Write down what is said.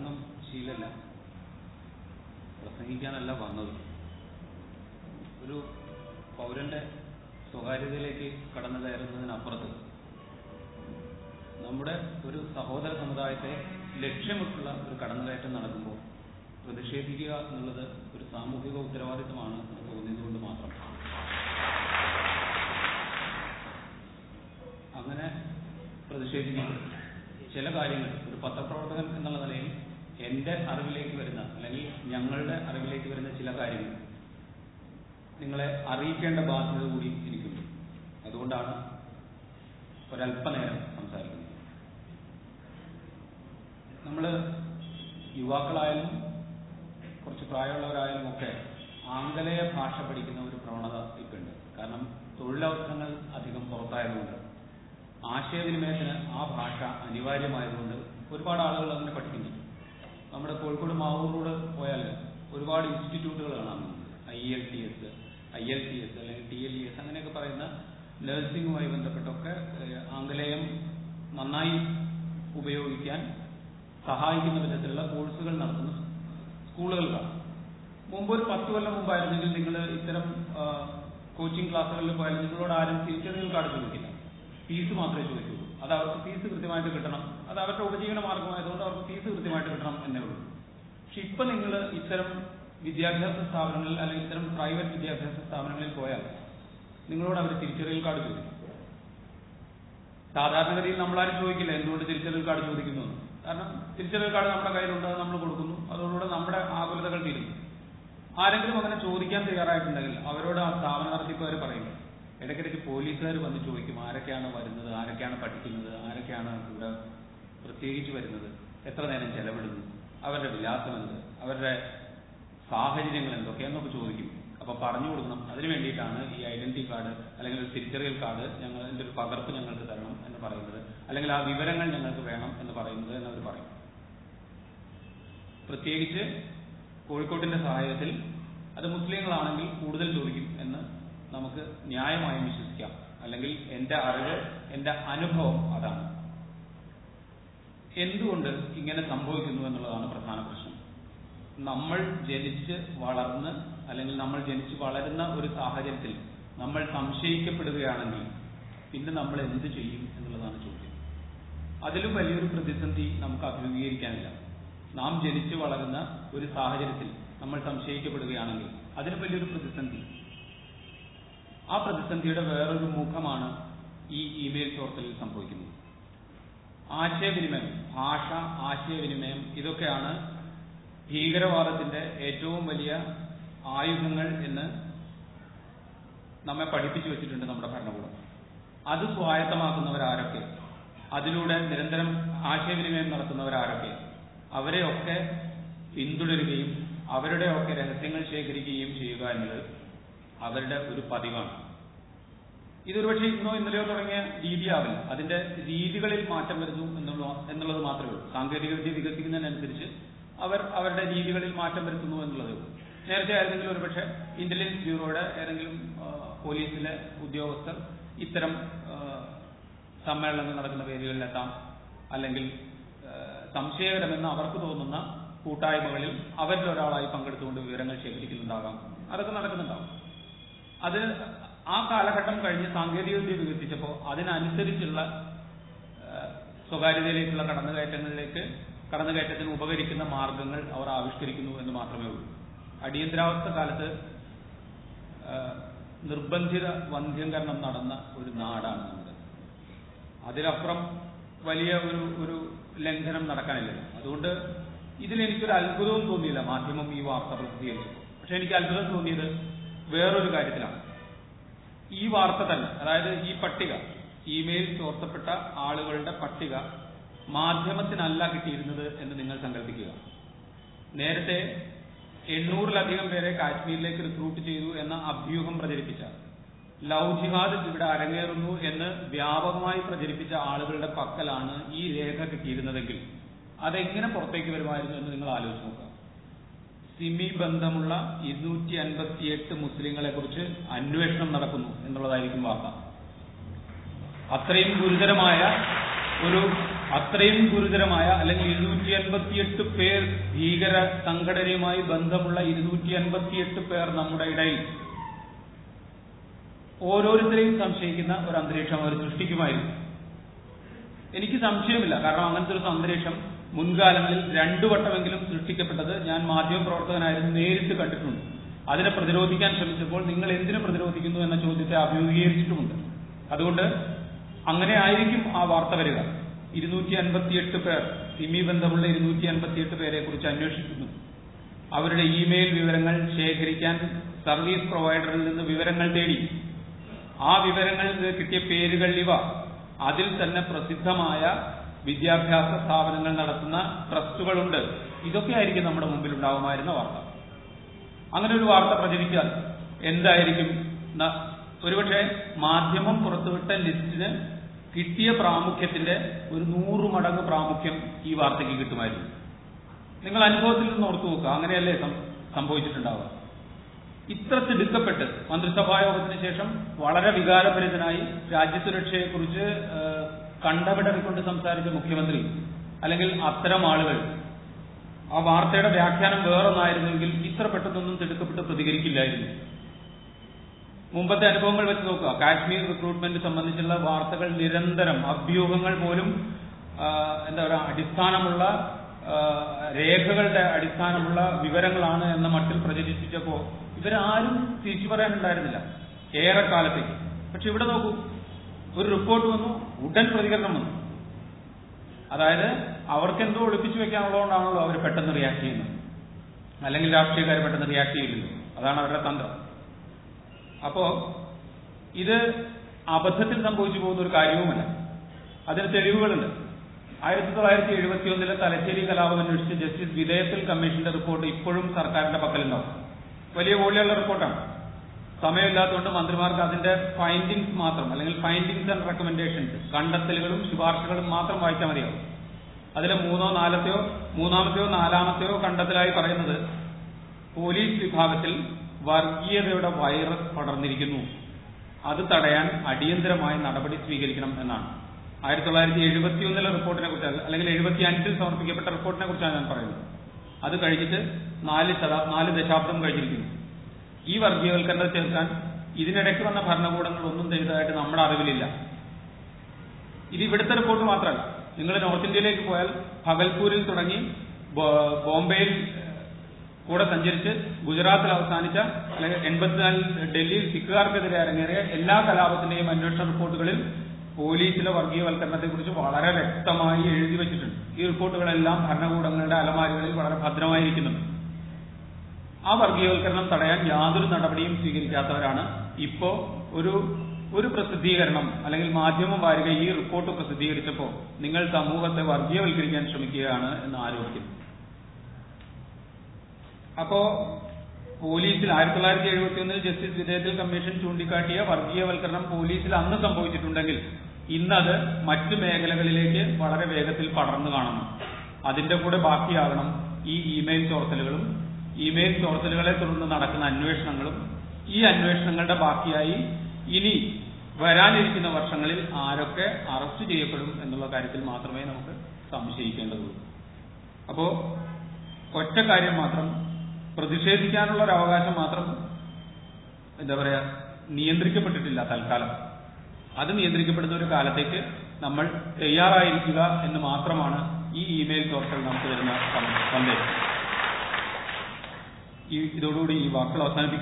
പ്രസംഗം ശീലല്ല. പ്രസംഗിക്കാനല്ല വന്നത്. ഒരു പൗരന്റെ സ്വകാര്യതയിലേക്ക് കടന്നു കയറുന്നതിനപ്പുറത്ത് നമ്മുടെ ഒരു സഹോദര സമുദായത്തെ ലക്ഷ്യമിട്ടുള്ള ഒരു കടന്നുകയറ്റം നടക്കുമ്പോൾ പ്രതിഷേധിക്കുക എന്നുള്ളത് ഒരു സാമൂഹിക ഉത്തരവാദിത്തമാണ് എന്ന് തോന്നിയതുകൊണ്ട് മാത്രം. അങ്ങനെ പ്രതിഷേധിക്കപ്പെടും ചില കാര്യങ്ങൾ ഒരു പത്രപ്രവർത്തകൻ എന്നുള്ള നിലയിൽ എന്റെ അറിവിലേക്ക് വരുന്ന അല്ലെങ്കിൽ ഞങ്ങളുടെ അറിവിലേക്ക് വരുന്ന ചില കാര്യങ്ങൾ നിങ്ങളെ അറിയിക്കേണ്ട ബാധ്യത കൂടി എനിക്കുണ്ട്. അതുകൊണ്ടാണ് ഒരല്പനേരം സംസാരിക്കുന്നത്. നമ്മൾ യുവാക്കളായാലും കുറച്ച് പ്രായമുള്ളവരായാലും ഒക്കെ ആംഗലേയ ഭാഷ പഠിക്കുന്ന ഒരു പ്രവണത ഇപ്പൊ ഉണ്ട് കാരണം തൊഴിലവസരങ്ങൾ അധികം പുറത്തായതുകൊണ്ട് ആശയവിനിമയത്തിന് ആ ഭാഷ അനിവാര്യമായതുകൊണ്ട് ഒരുപാട് ആളുകൾ അതിനെ പഠിക്കുന്നു നമ്മുടെ കോഴിക്കോട് മാവൂർ റോഡ് പോയാൽ ഒരുപാട് ഇൻസ്റ്റിറ്റ്യൂട്ടുകൾ കാണാം. I L T S I L T S അല്ലെങ്കിൽ ടി എൽ ഇ എസ് അങ്ങനെയൊക്കെ പറയുന്ന നഴ്സിംഗുമായി ബന്ധപ്പെട്ടൊക്കെ ആംഗലേയം നന്നായി ഉപയോഗിക്കാൻ സഹായിക്കുന്ന വിധത്തിലുള്ള കോഴ്സുകൾ നടത്തുന്ന സ്കൂളുകൾ കാണാം. മുമ്പ് ഒരു പത്ത് കൊല്ലം മുമ്പായിരുന്നെങ്കിൽ നിങ്ങൾ ഇത്തരം കോച്ചിങ് ക്ലാസ്സുകളിൽ പോയാൽ നിങ്ങളോട് ആരും തിരിച്ചറിയൽ കാർഡ് ചോദിക്കില്ല. ഫീസ് മാത്രമേ ചോദിക്കുള്ളൂ അത് അവർക്ക് ഫീസ് കൃത്യമായിട്ട് കിട്ടണം. അത് അവരുടെ ഉപജീവന മാർഗമായതുകൊണ്ട് അവർക്ക് ഫീസ് കൃത്യമായിട്ട് കിട്ടണം എന്നേ ഉള്ളൂ. പക്ഷെ ഇപ്പൊ നിങ്ങൾ ഇത്തരം വിദ്യാഭ്യാസ സ്ഥാപനങ്ങളിൽ അല്ലെങ്കിൽ ഇത്തരം പ്രൈവറ്റ് വിദ്യാഭ്യാസ സ്ഥാപനങ്ങളിൽ പോയാൽ നിങ്ങളോട് അവർ തിരിച്ചറിയൽ കാർഡ് ചോദിക്കും. സാധാരണഗതിയിൽ നമ്മളാരും ചോദിക്കില്ല എന്തുകൊണ്ട് തിരിച്ചറിയൽ കാർഡ് ചോദിക്കുന്നു കാരണം തിരിച്ചറിയൽ കാർഡ് നമ്മുടെ കയ്യിലുണ്ട് അത് നമ്മൾ കൊടുക്കുന്നു. അതോടുകൂടെ നമ്മുടെ ആകുലതകൾ തീരുന്നു. ആരെങ്കിലും അങ്ങനെ ചോദിക്കാൻ തയ്യാറായിട്ടുണ്ടെങ്കിൽ അവരോട് ആ സ്ഥാപന നടത്തിപ്പുകാർ പറയും ഇടയ്ക്കിടയ്ക്ക് പോലീസുകാർ വന്ന് ചോദിക്കും ആരൊക്കെയാണ് വരുന്നത്? ആരൊക്കെയാണ് പഠിക്കുന്നത്? ആരൊക്കെയാണ് ഇവിടെ പ്രത്യേകിച്ച് വരുന്നത്? എത്ര നേരം ചെലവിടുന്നു? അവരുടെ വിലാസം എന്ത്? അവരുടെ സാഹചര്യങ്ങൾ എന്നൊക്കെ ചോദിക്കും. അപ്പൊ പറഞ്ഞു കൊടുക്കണം. അതിനു വേണ്ടിയിട്ടാണ് ഈ ഐഡന്റിറ്റി കാർഡ് അല്ലെങ്കിൽ ഒരു തിരിച്ചറിയൽ കാർഡ് ഞങ്ങൾ എന്റെ ഒരു പകർപ്പ് ഞങ്ങൾക്ക് തരണം എന്ന് പറയുന്നത്. അല്ലെങ്കിൽ ആ വിവരങ്ങൾ ഞങ്ങൾക്ക് വേണം എന്ന് പറയുന്നത് എന്ന് അവർ പറയും. പ്രത്യേകിച്ച് കോഴിക്കോട്ടിന്റെ സഹായത്തിൽ അത് മുസ്ലിങ്ങളാണെങ്കിൽ കൂടുതൽ ചോദിക്കും എന്ന് നമുക്ക് ന്യായമായും വിശ്വസിക്കാം. അല്ലെങ്കിൽ എന്റെ അറിവ് എന്റെ അനുഭവം അതാണ്. എന്തുകൊണ്ട് ഇങ്ങനെ സംഭവിക്കുന്നു എന്നുള്ളതാണ് പ്രധാന പ്രശ്നം. നമ്മൾ ജനിച്ച് വളർന്ന് അല്ലെങ്കിൽ നമ്മൾ ജനിച്ച് വളരുന്ന ഒരു സാഹചര്യത്തിൽ നമ്മൾ സംശയിക്കപ്പെടുകയാണെങ്കിൽ പിന്നെ നമ്മൾ എന്ത് ചെയ്യും എന്നുള്ളതാണ് ചോദ്യം. അതിലും വലിയൊരു പ്രതിസന്ധി നമുക്ക് അഭിമുഖീകരിക്കാനില്ല. നാം ജനിച്ച് വളരുന്ന ഒരു സാഹചര്യത്തിൽ നമ്മൾ സംശയിക്കപ്പെടുകയാണെങ്കിൽ അതിലും വലിയൊരു പ്രതിസന്ധി ആ പ്രതിസന്ധിയുടെ വേറൊരു മുഖമാണ് ഈ ഇമെയിൽ ചോർത്തലിൽ സംഭവിക്കുന്നത്. ആശയവിനിമയം ഭാഷ ആശയവിനിമയം ഇതൊക്കെയാണ് ഭീകരവാദത്തിന്റെ ഏറ്റവും വലിയ ആയുധങ്ങൾ എന്ന് നമ്മെ പഠിപ്പിച്ചു വെച്ചിട്ടുണ്ട് നമ്മുടെ ഭരണകൂടം. അത് സ്വായത്തമാക്കുന്നവരാരൊക്കെ അതിലൂടെ നിരന്തരം ആശയവിനിമയം നടത്തുന്നവരാരൊക്കെ അവരെയൊക്കെ പിന്തുടരുകയും അവരുടെയൊക്കെ രഹസ്യങ്ങൾ ശേഖരിക്കുകയും ചെയ്യുക എന്നത് അവരുടെ ഒരു പതിവാണ്. ഇതൊരു പക്ഷേ ഇന്നോ ഇന്നലെയോ തുടങ്ങിയ രീതിയാവില്ല. അതിന്റെ രീതികളിൽ മാറ്റം വരുന്നു എന്നുള്ള എന്നുള്ളത് മാത്രമേ ഉള്ളൂ. സാങ്കേതികവിദ്യ വികസിക്കുന്നതിനനുസരിച്ച് അവർ അവരുടെ രീതികളിൽ മാറ്റം വരുത്തുന്നു എന്നുള്ളതേ ഉള്ളൂ. നേരത്തെ ആയിരുന്നെങ്കിൽ ഒരുപക്ഷെ ഇന്റലിജൻസ് ബ്യൂറോയുടെ ഏതെങ്കിലും പോലീസിലെ ഉദ്യോഗസ്ഥർ ഇത്തരം സമ്മേളനങ്ങൾ നടക്കുന്ന വേദികളിലെത്താം അല്ലെങ്കിൽ സംശയകരമെന്ന് അവർക്ക് തോന്നുന്ന കൂട്ടായ്മകളിൽ അവരിൽ ഒരാളായി പങ്കെടുത്തുകൊണ്ട് വിവരങ്ങൾ ശേഖരിക്കുന്നുണ്ടാകാം. അതൊക്കെ നടക്കുന്നുണ്ടാവും. അത് ആ കാലഘട്ടം കഴിഞ്ഞ് സാങ്കേതികവിദ്യ വികസിച്ചപ്പോൾ അതിനനുസരിച്ചുള്ള സ്വകാര്യതയിലേക്കുള്ള കടന്നുകയറ്റങ്ങളിലേക്ക് കടന്നുകയറ്റത്തിന് ഉപകരിക്കുന്ന മാർഗങ്ങൾ അവർ ആവിഷ്കരിക്കുന്നു എന്ന് മാത്രമേ ഉള്ളൂ. അടിയന്തരാവസ്ഥ കാലത്ത് നിർബന്ധിത വന്ധ്യംകരണം നടന്ന ഒരു നാടാണ് നമ്മുടെ. അതിലപ്പുറം വലിയ ഒരു ഒരു ലംഘനം നടക്കാനില്ല. അതുകൊണ്ട് ഇതിലെനിക്കൊരു അത്ഭുതവും തോന്നിയില്ല മാധ്യമം ഈ വാർത്ത പ്രസിദ്ധീകരിച്ചപ്പോൾ പക്ഷെ എനിക്ക് അത്ഭുതം തോന്നിയത് വേറൊരു കാര്യത്തിലാണ്. ഈ വാർത്ത തന്നെ അതായത് ഈ പട്ടിക ഇമെയിൽ ചോർത്തപ്പെട്ട ആളുകളുടെ പട്ടിക മാധ്യമത്തിനല്ല കിട്ടിയിരുന്നത് എന്ന് നിങ്ങൾ സങ്കല്പിക്കുക നേരത്തെ എണ്ണൂറിലധികം പേരെ കാശ്മീരിലേക്ക് റിക്രൂട്ട് ചെയ്തു എന്ന അഭ്യൂഹം പ്രചരിപ്പിച്ച ലവ് ജിഹാദ് ഇവിടെ അരങ്ങേറുന്നു എന്ന് വ്യാപകമായി പ്രചരിപ്പിച്ച ആളുകളുടെ പക്കലാണ് ഈ രേഖ കിട്ടിയിരുന്നതെങ്കിൽ അതെങ്ങനെ പുറത്തേക്ക് വരുമായിരുന്നു എന്ന് നിങ്ങൾ ആലോചിച്ച് നോക്കുക. സിമി ബന്ധമുള്ള ഇരുന്നൂറ്റി അൻപത്തിയെട്ട് മുസ്ലിങ്ങളെ കുറിച്ച് അന്വേഷണം നടക്കുന്നു എന്നുള്ളതായിരിക്കും വാർത്ത. അത്രയും ഗുരുതരമായ ഒരു അത്രയും ഗുരുതരമായ അല്ലെങ്കിൽ ഇരുന്നൂറ്റി അൻപത്തിയെട്ട് പേർ ഭീകര സംഘടനയുമായി ബന്ധമുള്ള ഇരുന്നൂറ്റി അൻപത്തിയെട്ട് പേർ നമ്മുടെ ഇടയിൽ. ഓരോരുത്തരെയും സംശയിക്കുന്ന ഒരു അന്തരീക്ഷം അവർ സൃഷ്ടിക്കുമായിരുന്നു. എനിക്ക് സംശയമില്ല. കാരണം അങ്ങനത്തെ ഒരു അന്തരീക്ഷം മുൻകാലങ്ങളിൽ രണ്ടു വട്ടമെങ്കിലും സൃഷ്ടിക്കപ്പെട്ടത് ഞാൻ മാധ്യമ പ്രവർത്തകനായിരുന്നു നേരിട്ട് കണ്ടിട്ടുണ്ട്. അതിനെ പ്രതിരോധിക്കാൻ ശ്രമിച്ചപ്പോൾ നിങ്ങൾ എന്തിനു പ്രതിരോധിക്കുന്നു എന്ന ചോദ്യത്തെ അഭിമുഖീകരിച്ചിട്ടുമുണ്ട്. അതുകൊണ്ട് അങ്ങനെ ആയിരിക്കും ആ വാർത്ത വരിക. ഇരുന്നൂറ്റി അൻപത്തിയെട്ട് പേർ സിമി ബന്ധമുള്ള ഇരുന്നൂറ്റി അൻപത്തിയെട്ട് പേരെ കുറിച്ച് അന്വേഷിക്കുന്നു. അവരുടെ ഇമെയിൽ വിവരങ്ങൾ ശേഖരിക്കാൻ സർവീസ് പ്രൊവൈഡറിൽ നിന്ന് വിവരങ്ങൾ തേടി. ആ വിവരങ്ങളിൽ കിട്ടിയ പേരുകൾ ഇവ. അതിൽ തന്നെ പ്രസിദ്ധമായ വിദ്യാഭ്യാസ സ്ഥാപനങ്ങൾ നടത്തുന്ന ട്രസ്റ്റുകളുണ്ട്. ഇതൊക്കെ ആയിരിക്കും നമ്മുടെ മുമ്പിൽ ഉണ്ടാകുമായിരുന്ന വാർത്ത. അങ്ങനെ ഒരു വാർത്ത പ്രചരിച്ചാൽ എന്തായിരിക്കും? ഒരുപക്ഷെ മാധ്യമം പുറത്തുവിട്ട ലിസ്റ്റിന് കിട്ടിയ പ്രാമുഖ്യത്തിന്റെ ഒരു നൂറ് മടങ്ങ് പ്രാമുഖ്യം ഈ വാർത്തയ്ക്ക് കിട്ടുമായിരുന്നു. നിങ്ങൾ അനുഭവത്തിൽ നിന്ന് ഓർത്തു നോക്കുക. അങ്ങനെയല്ലേ സംഭവിച്ചിട്ടുണ്ടാവുക. ഇത്ര തിടുക്കപ്പെട്ട് മന്ത്രിസഭാ യോഗത്തിന് ശേഷം വളരെ വികാരഭരിതനായി രാജ്യസുരക്ഷയെക്കുറിച്ച് കണ്ടവിടറിക്കൊണ്ട് സംസാരിച്ച മുഖ്യമന്ത്രി അല്ലെങ്കിൽ അത്തരം ആളുകൾ ആ വാർത്തയുടെ വ്യാഖ്യാനം വേറൊന്നായിരുന്നെങ്കിൽ ഇത്ര പെട്ടെന്നൊന്നും തിടുക്കപ്പെട്ട് പ്രതികരിക്കില്ലായിരുന്നു. മുമ്പത്തെ അനുഭവങ്ങൾ വെച്ച് നോക്കുക. കാശ്മീർ റിക്രൂട്ട്മെന്റ് സംബന്ധിച്ചുള്ള വാർത്തകൾ നിരന്തരം അഭ്യൂഹങ്ങൾ പോലും എന്താ പറയുക അടിസ്ഥാനമുള്ള രേഖകളുടെ അടിസ്ഥാനമുള്ള വിവരങ്ങളാണ് എന്ന മട്ടിൽ പ്രചരിപ്പിച്ചപ്പോ ഇവരാരും തിരിച്ചു പറയാനുണ്ടായിരുന്നില്ല. ഏറെക്കാലത്തേക്ക്. പക്ഷെ ഇവിടെ നോക്കൂ ഒരു റിപ്പോർട്ട് വന്നു. ഉടൻ പ്രതികരണം വന്നു. അതായത് അവർക്ക് എന്തോ ഒളിപ്പിച്ചു വെക്കാനുള്ളതുകൊണ്ടാണല്ലോ അവർ പെട്ടെന്ന് റിയാക്ട് ചെയ്യുന്നത്. അല്ലെങ്കിൽ രാഷ്ട്രീയക്കാർ പെട്ടെന്ന് റിയാക്ട് ചെയ്യില്ലല്ലോ. അതാണ് അവരുടെ തന്ത്രം. അപ്പോ ഇത് അബദ്ധത്തിൽ സംഭവിച്ചു പോകുന്ന ഒരു കാര്യവുമല്ല. അതിന് തെളിവുകളുണ്ട്. ആയിരത്തി തൊള്ളായിരത്തി എഴുപത്തി ഒന്നിലെ തലശ്ശേരി കലാപം അന്വേഷിച്ച് ജസ്റ്റിസ് വിധേയത്തിൽ കമ്മീഷന്റെ റിപ്പോർട്ട് ഇപ്പോഴും സർക്കാരിന്റെ പക്കലുണ്ടാവും. വലിയ വോളിയുള്ള റിപ്പോർട്ടാണ്. സമയമില്ലാത്തതുകൊണ്ട് മന്ത്രിമാർക്ക് അതിന്റെ ഫൈൻഡിങ്സ് മാത്രം അല്ലെങ്കിൽ ഫൈൻഡിങ്സ് ആൻഡ് റെക്കമെൻഡേഷൻസ് കണ്ടെത്തലുകളും ശുപാർശകളും മാത്രം വായിച്ചാൽ മതിയാവും. അതിലെ മൂന്നോ നാലത്തെയോ മൂന്നാമത്തെയോ നാലാമത്തെയോ കണ്ടെത്തലായി പറയുന്നത് പോലീസ് വിഭാഗത്തിൽ വർഗീയതയുടെ വൈറസ് പടർന്നിരിക്കുന്നു. അത് തടയാൻ അടിയന്തരമായി നടപടി സ്വീകരിക്കണം എന്നാണ്. ആയിരത്തി തൊള്ളായിരത്തി എഴുപത്തിയൊന്നിലെ റിപ്പോർട്ടിനെ കുറിച്ച് അല്ലെങ്കിൽ എഴുപത്തി അഞ്ചിൽ സമർപ്പിക്കപ്പെട്ട റിപ്പോർട്ടിനെ കുറിച്ചാണ് ഞാൻ പറയുന്നത്. അത് കഴിഞ്ഞിട്ട് നാല് നാല് ദശാബ്ദം കഴിഞ്ഞിരിക്കുന്നു. ഈ വർഗീയവൽക്കരണം ചേർക്കാൻ ഇതിനിടയ്ക്ക് വന്ന ഭരണകൂടങ്ങൾ ഒന്നും ചെയ്തതായിട്ട് നമ്മുടെ അറിവിലില്ല. ഇത് ഇവിടുത്തെ റിപ്പോർട്ട് മാത്രമല്ല. നിങ്ങൾ നോർത്ത് ഇന്ത്യയിലേക്ക് പോയാൽ ഭഗൽപൂരിൽ തുടങ്ങി ബോംബെയിൽ കൂടെ സഞ്ചരിച്ച് ഗുജറാത്തിൽ അവസാനിച്ച അല്ലെങ്കിൽ എൺപത്തിനാലിൽ ഡൽഹിയിൽ സിഖുകാർക്കെതിരെ അരങ്ങേറിയ എല്ലാ കലാപത്തിന്റെയും അന്വേഷണ റിപ്പോർട്ടുകളിൽ പോലീസിലെ വർഗീയവൽക്കരണത്തെക്കുറിച്ച് വളരെ വ്യക്തമായി എഴുതി വെച്ചിട്ടുണ്ട്. ഈ റിപ്പോർട്ടുകളെല്ലാം ഭരണകൂടങ്ങളുടെ അലമാരികളിൽ വളരെ ഭദ്രമായിരിക്കുന്നുണ്ട്. ആ വർഗീയവൽക്കരണം തടയാൻ യാതൊരു നടപടിയും സ്വീകരിക്കാത്തവരാണ് ഇപ്പോ ഒരു ഒരു പ്രസിദ്ധീകരണം അല്ലെങ്കിൽ മാധ്യമം വാരിക ഈ റിപ്പോർട്ട് പ്രസിദ്ധീകരിച്ചപ്പോൾ നിങ്ങൾ സമൂഹത്തെ വർഗീയവൽക്കരിക്കാൻ ശ്രമിക്കുകയാണ് എന്ന് ആരോപിക്കുന്നു. അപ്പോ പോലീസിൽ ആയിരത്തി തൊള്ളായിരത്തി എഴുപത്തി ഒന്നിൽ ജസ്റ്റിസ് വിധേയത്തിൽ കമ്മീഷൻ ചൂണ്ടിക്കാട്ടിയ വർഗീയവൽക്കരണം പോലീസിൽ അന്ന് സംഭവിച്ചിട്ടുണ്ടെങ്കിൽ ഇന്നത് മറ്റ് മേഖലകളിലേക്ക് വളരെ വേഗത്തിൽ പടർന്നു കാണുന്നു. അതിന്റെ കൂടെ ബാക്കിയാകണം ഈ ഇമെയിൽ ചോർത്തലുകളും ഇമെയിൽ ചോർത്തലുകളെ തുടർന്ന് നടക്കുന്ന അന്വേഷണങ്ങളും ഈ അന്വേഷണങ്ങളുടെ ബാക്കിയായി ഇനി വരാനിരിക്കുന്ന വർഷങ്ങളിൽ ആരൊക്കെ അറസ്റ്റ് ചെയ്യപ്പെടും എന്നുള്ള കാര്യത്തിൽ മാത്രമേ നമുക്ക് സംശയിക്കേണ്ടതുള്ളൂ. അപ്പോ ഒറ്റ കാര്യം മാത്രം പ്രതിഷേധിക്കാനുള്ള ഒരു അവകാശം മാത്രം എന്താ പറയാ നിയന്ത്രിക്കപ്പെട്ടിട്ടില്ല തൽക്കാലം. അത് നിയന്ത്രിക്കപ്പെടുന്ന ഒരു കാലത്തേക്ക് നമ്മൾ തയ്യാറായിരിക്കുക എന്ന് മാത്രമാണ് ഈ ഇമെയിൽ ചോർത്തൽ നമുക്ക് തരുന്ന സന്ദേശം. ഈ ഇതോടുകൂടി ഈ വാക്കുകൾ അവസാനിപ്പിക്കുന്നു.